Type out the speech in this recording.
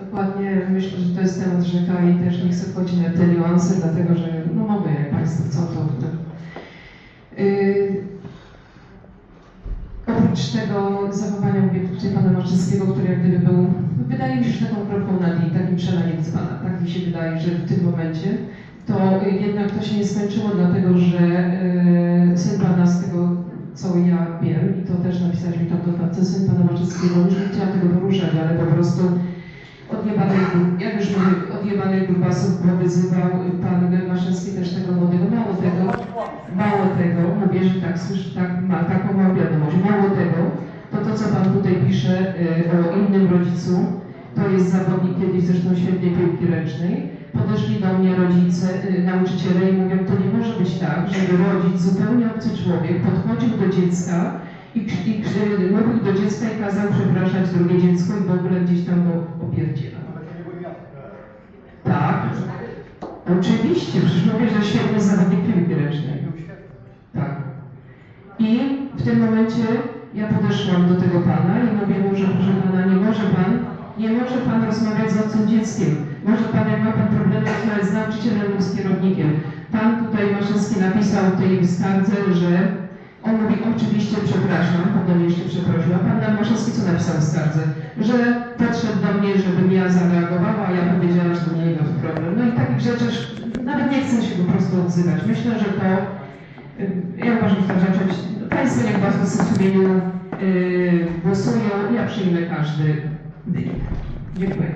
Dokładnie, myślę, że to jest temat rzeka i też nie chcę wchodzić na te niuanse, dlatego że no mamy, jak Państwo chcą, to... Yy, oprócz tego zachowania, mówię tutaj Pana Marczyńskiego, który jak gdyby był, wydaje mi się, że taką kropką nad i, takim przelaniem z Pana, tak mi się wydaje, że w tym momencie, to y, jednak to się nie skończyło, dlatego że ja wiem, i to też napisałeś mi tam do pracy, syn Pana Marczyńskiego, już nie chciałam tego poruszać, ale po prostu odjebanych, jak już mówię, odjebanych grubasów wyzywał pan Maszewski też tego młodego. Mało tego, mało tego, mówię, że tak, słyszę, tak, ma taką mam wiadomość. Mało tego, to to, co pan tutaj pisze y, o innym rodzicu, to jest zawodnik kiedyś zresztą świetnej piłki ręcznej. Podeszli do mnie rodzice, y, nauczyciele i mówią, to nie może być tak, żeby rodzic, zupełnie obcy człowiek, podchodził do dziecka i, i mówił do dziecka i kazał przepraszać drugie dziecko i w ogóle gdzieś tam go opierdziela. Tak, oczywiście, przecież mówię, że świetny zawodnik piłki ręcznej. Tak. I w tym momencie ja podeszłam do tego pana i mówię mu, że proszę pana, nie może pan, nie może pan rozmawiać z obcym dzieckiem. Może pan, jak ma pan problemy, napisał tej skardze, że on mówi, oczywiście przepraszam, potem jeszcze przeprosił, a pan Maszyński co napisał w skardze? Że podszedł do mnie, żebym ja zareagowała, a ja powiedziała, że to nie jego problem. No i takich rzeczy, nawet nie chcę się po prostu odzywać. Myślę, że to ja uważam, że tak zacząć. Państwo niech bardzo sumieniu yy, głosują. Ja przyjmę każdy wynik. Dziękuję.